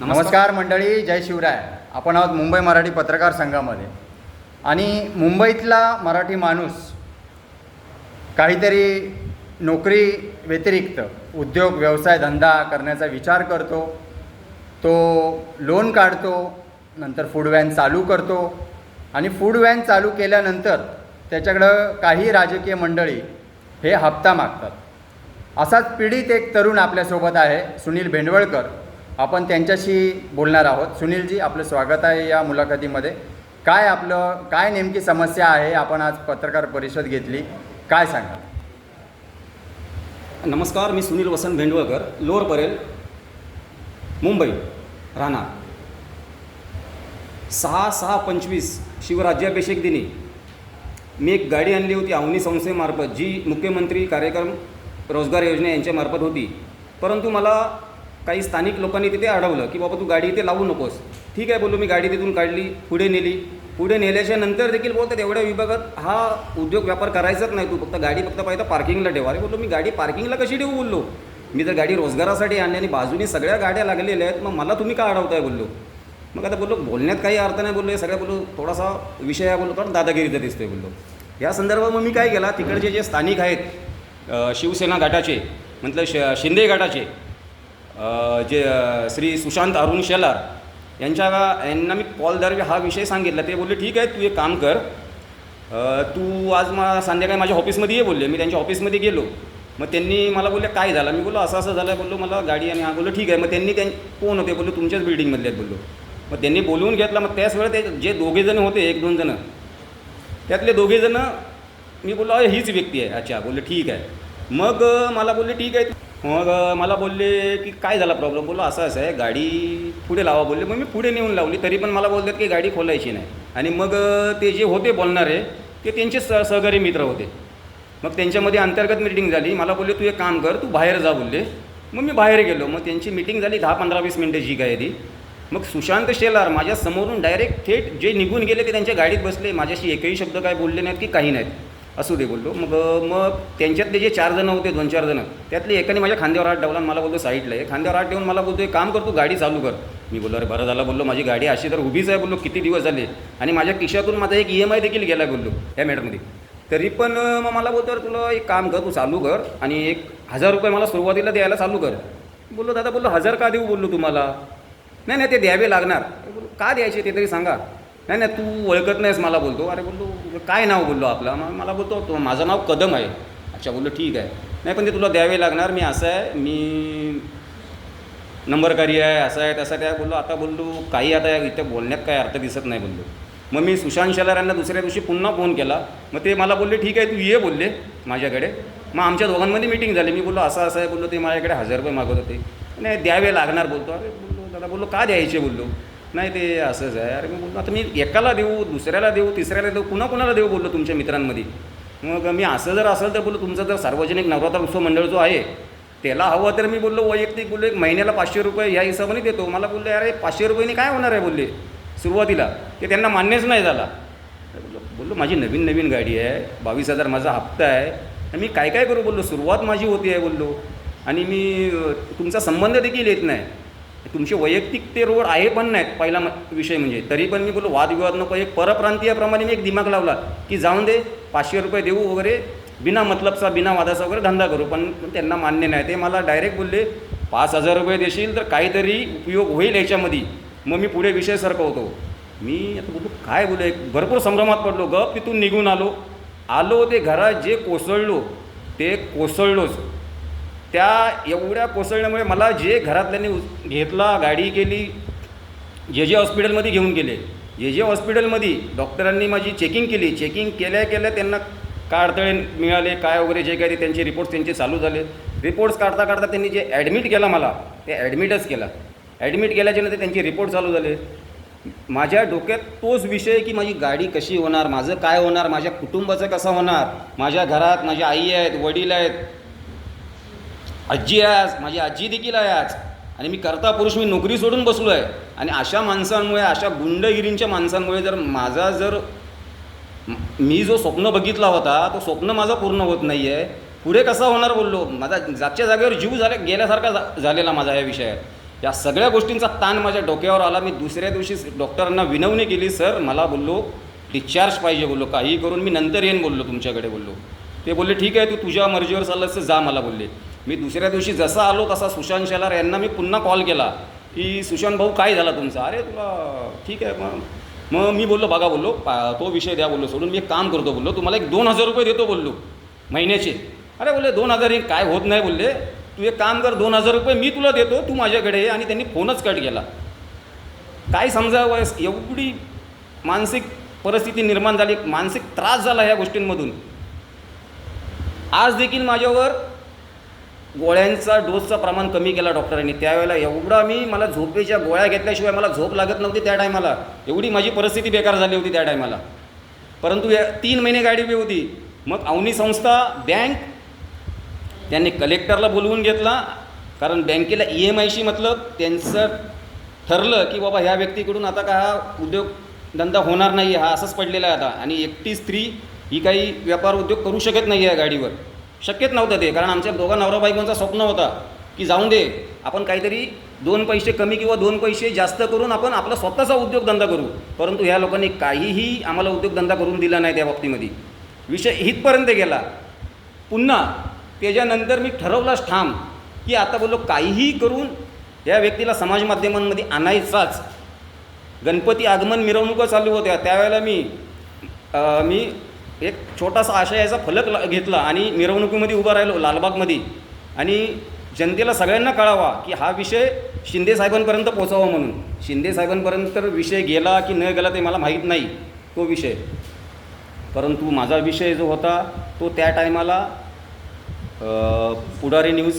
नमस्कार. मंडळी जय शिवराय. आपण आहोत मुंबई मराठी पत्रकार संघामध्ये. आणि मुंबईतला मराठी माणूस काहीतरी नोकरी व्यतिरिक्त उद्योग व्यवसाय धंदा करण्याचा विचार करतो. तो लोन काढतो नंतर फूड व्हॅन चालू करतो. आणि फूड व्हॅन चालू केल्यानंतर त्याच्याकडं काही राजकीय मंडळी हे हप्ता मागतात. असाच पीडित एक तरुण आपल्यासोबत आहे सुनील भेंडवळकर आपण त्यांच्याशी बोलणार आहोत. सुनीलजी आपलं स्वागत आहे या मुलाखतीमध्ये. काय आपलं काय नेमकी समस्या आहे? आपण आज पत्रकार परिषद घेतली. काय सांगा नमस्कार मी सुनील वसंत भेंडवळकर लोअर परेल मुंबई राहणार सहा सहा पंचवीस शिवराज्याभिषेक दिनी मी एक गाडी आणली होती अवनी संस्थेमार्फत जी मुख्यमंत्री कार्यक्रम रोजगार योजना यांच्यामार्फत होती. परंतु मला काही स्थानिक लोकांनी तिथे अडवलं की बाबा तू गाडी इथे लावू नकोस. ठीक आहे बोललो मी गाडी तिथून काढली पुढे नेली. पुढे नेल्याच्या नंतर देखील बोलतात एवढ्या विभागात हा उद्योग व्यापार करायचाच नाही तू फक्त गाडी फक्त पाहिजे पार्किंगला ठेवा. अरे बोललो मी गाडी पार्किंगला कशी ठेवू? बोललो. मी तर गाडी रोजगारासाठी आणली आणि बाजूने सगळ्या गाड्या लागलेल्या आहेत मग मला तुम्ही का अडवताय? बोललो. मग आता बोललो बोलण्यात काही अर्थ नाही बोललो. हे सगळ्या बोललो थोडासा विषय आहे बोललो कारण दादागिरीचा दिसतोय बोललो. या संदर्भात मग मी काय केला तिकडचे जे स्थानिक आहेत शिवसेना गटाचे म्हटलं श शिंदे गटाचे जे श्री सुशांत अरुण शेलार यांच्या यांना मी कॉलद्वारे हा विषय सांगितला. ते बोलले ठीक आहे तू एक काम कर. तू आज मला संध्याकाळी माझ्या ऑफिसमध्ये ये बोलले. मी त्यांच्या ऑफिसमध्ये गेलो. मग त्यांनी मला बोलले काय झालं? मी बोललो असं असं झालं. बोललो मला गाडी आणि हा बोललो ठीक आहे. मग त्यांनी त्यां कोण होते? बोललो तुमच्याच बिल्डिंगमधले आहेत बोललो. मग त्यांनी बोलवून घेतला. मग त्याच वेळेस ते जे दोघेजण होते एक दोन जणं त्यातले दोघेजणं मी बोललो अरे हीच व्यक्ती आहे. अच्छा बोलले ठीक आहे. मग मला बोलले ठीक आहे. मग मला बोलले की काय झाला प्रॉब्लेम बोललो असं असं आहे गाडी पुढे लावा बोलले. मग मी पुढे नेऊन लावली. तरी पण मला बोलतात की गाडी खोलायची नाही. आणि मग ते जे होते बोलणारे ते त्यांचे स सहकारी मित्र होते. मग त्यांच्यामध्ये अंतर्गत मिटिंग झाली. मला बोलले तू एक काम कर तू बाहेर जा बोलले. मग मी बाहेर गेलो. मग त्यांची मिटिंग झाली दहा पंधरा वीस मिनटं काय ती. मग सुशांत शेलार माझ्या समोरून डायरेक्ट थेट जे निघून गेले ते त्यांच्या गाडीत बसले. माझ्याशी एकही शब्द काय बोलले नाहीत की काही नाहीत. असू दे बोललो. मग मग त्यांच्यातले जे चार जणं होते दोन चार जणं त्यातले एकाने माझ्या खांद्यावर हात डावला मला बोलतो साईडला आहे खांद्यावर हात ठेवून मला बोलतो एक काम कर तू गाडी चालू कर. मी बोललो अरे बरं झालं बोललो माझी गाडी अशी तर उभीच आहे बोललो किती दिवस झाले? आणि माझ्या खिशातून माझा एक ई एम आय देखील गेला बोललो ह्या मॅटरमध्ये तरी पण मग मला बोलतो तुला एक काम कर तू चालू कर आणि एक हजार रुपये मला सुरुवातीला द्यायला चालू कर. बोललो दादा बोललो हजार का देऊ बोललो तुम्हाला? नाही नाही ते द्यावे लागणार. का द्यायचे ते तरी सांगा. नाही नाही तू ओळखत नाहीस मला बोलतो. अरे बोललो काय नाव बोललो आपलं? मग मला बोलतो तो माझं नाव कदम आहे. अच्छा बोललो ठीक आहे. नाही पण ते तुला द्यावे लागणार. मी असं आहे मी नंबरकारी आहे असं आहे तसं काय बोललो आता बोललो काही आता इथे बोलण्यात काय अर्थ दिसत नाही बोललो. मग मी सुशांत शेलार यांना दुसऱ्या दिवशी पुन्हा फोन केला. मग ते मला बोलले ठीक आहे तू ये बोलले माझ्याकडे. मग आमच्या दोघांमध्ये मिटिंग झाली. मी बोललो असं असं आहे बोललो ते माझ्याकडे हजार रुपये मागवत होते. नाही द्यावे लागणार बोलतो. अरे बोललो दादा बोललो का द्यायचे? बोललो. नाही ते असंच आहे. अरे मी बोललो आता मी एकाला देऊ दुसऱ्याला देऊ तिसऱ्याला देऊ पुन्हा कुणाला देऊ बोललो तुमच्या मित्रांमध्ये? मग मी असं जर असेल तर बोललो तुमचा जर सार्वजनिक नवरात्र उत्सव मंडळ जो आहे त्याला हवं तर मी बोललो वैयक्तिक बोललो एक महिन्याला पाचशे रुपये ह्या हिशोबाने देतो. मला बोलले अरे पाचशे रुपयाने काय होणार आहे? बोलले सुरुवातीला. ते त्यांना मान्यच नाही झाला. बोललो बोललो माझी नवीन नवीन गाडी आहे. बावीस हजार माझा हप्ता आहे. मी काय काय करू बोललो सुरुवात माझी होती आहे बोललो. आणि मी तुमचा संबंध देखील येत नाही. तुमचे वैयक्तिक ते रोड आहे पण नाहीत. पहिला म- विषय म्हणजे. तरी पण मी बोलो वादविवाद नको. एक परप्रांतीयप्रमाणे मी एक दिमाग लावला की जाऊन दे पाचशे रुपये देऊ वगैरे बिना मतलबचा बिना वादाचा वगैरे धंदा करू. पण त्यांना मान्य नाही. ते मला डायरेक्ट बोलले पाच हजार रुपये देशील तर काहीतरी उपयोग होईल याच्यामध्ये. मग मी पुढे विषय सरकवतो. मी आता बोलू काय बोलू? एक भरपूर संभ्रमात पडलो. गप तिथून निघून आलो. आलो ते घरात जे कोसळलो ते कोसळलोच. त्या एवढ्या कोसळण्यामुळे मला जे घरातल्यांनी घेतला गाडी केली जे जे हॉस्पिटलमध्ये घेऊन गेले जे जे हॉस्पिटलमध्ये डॉक्टरांनी माझी चेकिंग केली चेकिंग केल्या केल्या त्यांना काय अडथळे मिळाले काय वगैरे जे काही त्यांचे रिपोर्ट्स त्यांचे चालू झाले. रिपोर्ट्स काढता काढता त्यांनी जे ॲडमिट केला मला ते ॲडमिटच केला. ॲडमिट केल्याच्यानंतर त्यांचे रिपोर्ट चालू झाले. माझ्या डोक्यात तोच विषय की माझी गाडी कशी होणार माझं काय होणार माझ्या कुटुंबाचं कसं होणार माझ्या घरात माझ्या आई आहेत वडील आहेत आजी आहे आज माझी आजी देखील आहे आज. आणि मी करता पुरुष मी नोकरी सोडून बसलो आहे आणि अशा माणसांमुळे अशा गुंडगिरींच्या माणसांमुळे जर माझा जर मी जो स्वप्न बघितला होता तो स्वप्न माझा पूर्ण होत नाही आहे पुढे कसा होणार बोललो? माझा जागच्या जागेवर जीव झाल्या गेल्यासारखा झा- झालेला माझा या विषयात. या सगळ्या गोष्टींचा ताण माझ्या डोक्यावर आला. मी दुसऱ्या दिवशी डॉक्टरांना विनवणी केली सर मला बोललो डिस्चार्ज पाहिजे बोललो काही करून मी नंतर येईन बोललो तुमच्याकडे बोललो. ते बोलले ठीक आहे तू तुझ्या मर्जीवर चाललंस तर जा मला बोलले. मी दुसऱ्या दिवशी जसा आलो तसा सुशांत शेलार यांना मी पुन्हा कॉल केला. की सुशांत भाऊ काय झाला तुमचा? अरे तुला ठीक आहे मग मग मी बोललो बघा बोललो पा- तो विषय द्या बोललो सोडून मी एक काम करतो बोललो तुम्हाला एक दोन हजार रुपये देतो बोललो महिन्याचे. अरे बोलले दोन हजार हे काय होत नाही बोलले. तू एक काम कर दोन हजार रुपये मी तुला देतो तू माझ्याकडे आणि त्यांनी फोनच कट केला. काय समजावं एवढी मानसिक परिस्थिती निर्माण झाली मानसिक त्रास झाला ह्या गोष्टींमधून. आज देखील माझ्यावर गोळ्यांचा डोसचं प्रमाण कमी केला डॉक्टरांनी. त्यावेळेला एवढा मी मला झोपेच्या गोळ्या घेतल्याशिवाय मला झोप लागत नव्हती त्या टायमाला. एवढी माझी परिस्थिती बेकार झाली होती त्या टायमाला. परंतु या तीन महिने गाडी बी होती. मग अवनी संस्था बँक त्यांनी कलेक्टरला बोलवून घेतला. कारण बँकेला ई एम आयशी मतलब त्यांचं ठरलं की बाबा ह्या व्यक्तीकडून आता का हा उद्योगधंदा होणार नाही हा असंच पडलेला आहे आता. आणि एकटी स्त्री ही काही व्यापार उद्योग करू शकत नाही आहे गाडीवर. शक्यच नव्हतं ते कारण आमच्या दोघा नवरा बायकोंचा स्वप्न होता की जाऊन दे आपण काहीतरी दोन पैसे कमी किंवा दोन पैसे जास्त करून आपण आपला स्वतःचा उद्योगधंदा करू. परंतु ह्या लोकांनी काहीही आम्हाला उद्योगधंदा करून दिला नाही त्या बाबतीमध्ये. विषय इथपर्यंत गेला. पुन्हा त्याच्यानंतर मी ठरवलाच ठाम की आता बोललो काहीही करून या व्यक्तीला समाज माध्यमांमध्ये आणायचाच. गणपती आगमन मिरवणुका चालू होत्या. त्यावेळेला मी आ, मी एक छोटासा आशयाचा फलक ला- घेतला आणि मिरवणुकीमध्ये उभा राहिलो लालबागमध्ये. आणि जनतेला सगळ्यांना कळावा की हा विषय शिंदे साहेबांपर्यंत पोचावा म्हणून. शिंदे साहेबांपर्यंत तर विषय गेला की न गेला ते मला माहीत नाही तो विषय. परंतु माझा विषय जो होता तो त्या टायमाला पुढारी न्यूज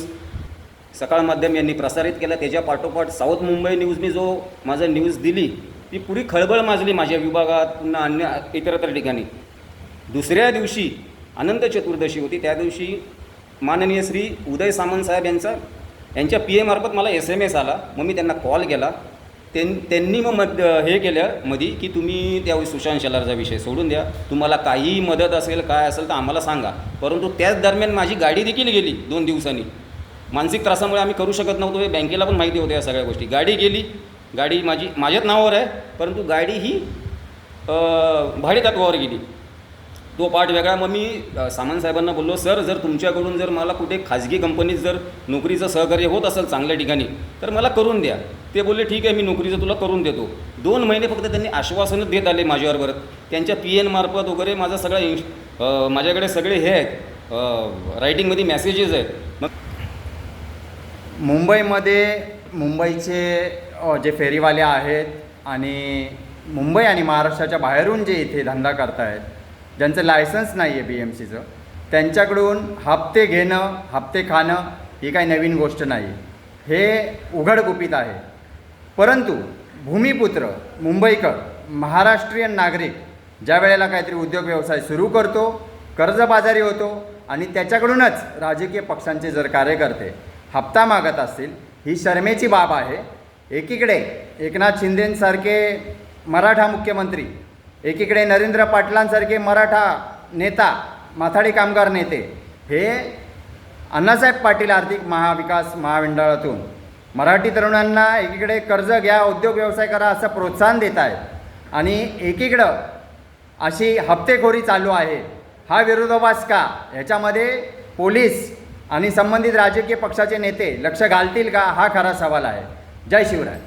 सकाळ माध्यम यांनी प्रसारित केला. त्याच्या पाठोपाठ साऊथ मुंबई न्यूजनी जो माझा न्यूज दिली ती पुरी खळबळ माजली माझ्या विभागात पुन्हा अन्य इतरत्र ठिकाणी. दुसऱ्या दिवशी अनंत चतुर्दशी होती. त्या दिवशी माननीय श्री उदय सामंत साहेब यांचा यांच्या पी एमार्फत मला एस एम एस आला. मग मी त्यांना कॉल केला. त्यां त्यांनी मग मद हे केलं मधी की तुम्ही त्यावेळी सुशांत शेलारचा विषय सोडून द्या. तुम्हाला काहीही मदत असेल काय असेल तर आम्हाला सांगा. परंतु त्याच दरम्यान माझी गाडी देखील गेली दोन दिवसांनी. मानसिक त्रासामुळे आम्ही करू शकत नव्हतो. हे बँकेला पण माहिती होत्या या सगळ्या गोष्टी. गाडी गेली. गाडी माझी माझ्याच नावावर आहे. परंतु गाडी ही भाडेतत्वावर गेली. तो पार्ट वेगळा. मग मी अ, साहेबांना बोललो सर जर तुमच्याकडून जर मला कुठे खाजगी कंपनीत जर नोकरीचं सहकार्य होत असेल चांगल्या ठिकाणी तर मला करून द्या. ते बोलले ठीक आहे मी नोकरीचं तुला करून देतो. दोन महिने फक्त त्यांनी आश्वासनं देत आले माझ्यावर परत. त्यांच्या पी एन मार्फत वगैरे माझा सगळा इन्श माझ्याकडे सगळे हे आहेत. रायटिंगमध्ये मेसेजेस आहेत. मग मुंबईमध्ये मुंबईचे जे फेरीवाले आहेत आणि मुंबई आणि महाराष्ट्राच्या बाहेरून जे इथे धंदा करतायत ज्यांचं लायसन्स नाही आहे बी एम सीचं त्यांच्याकडून हप्ते घेणं हप्ते खाणं ही काही नवीन गोष्ट नाही हे उघडगुपित आहे. परंतु भूमिपुत्र मुंबईकर महाराष्ट्रीयन नागरिक ज्या वेळेला काहीतरी उद्योग व्यवसाय सुरू करतो कर्जबाजारी होतो आणि त्याच्याकडूनच राजकीय पक्षांचे जर कार्यकर्ते हप्ता मागत असतील ही शर्मेची बाब आहे. एकीकडे एकनाथ शिंदेंसारखे मराठा मुख्यमंत्री एकीकडे नरेंद्र पाटलांसारखे मराठा नेता माथाडी कामगार नेते हे अण्णासाहेब पाटील आर्थिक महाविकास महामंडळातून मराठी तरुणांना एकीकडे कर्ज घ्या उद्योग व्यवसाय करा असं प्रोत्साहन देत आहेत. आणि एकीकडं अशी हप्तेखोरी चालू आहे. हा विरोधाभास का? ह्याच्यामध्ये पोलीस आणि संबंधित राजकीय पक्षाचे नेते लक्ष घालतील का? हा खरा सवाल आहे. जय शिवराय.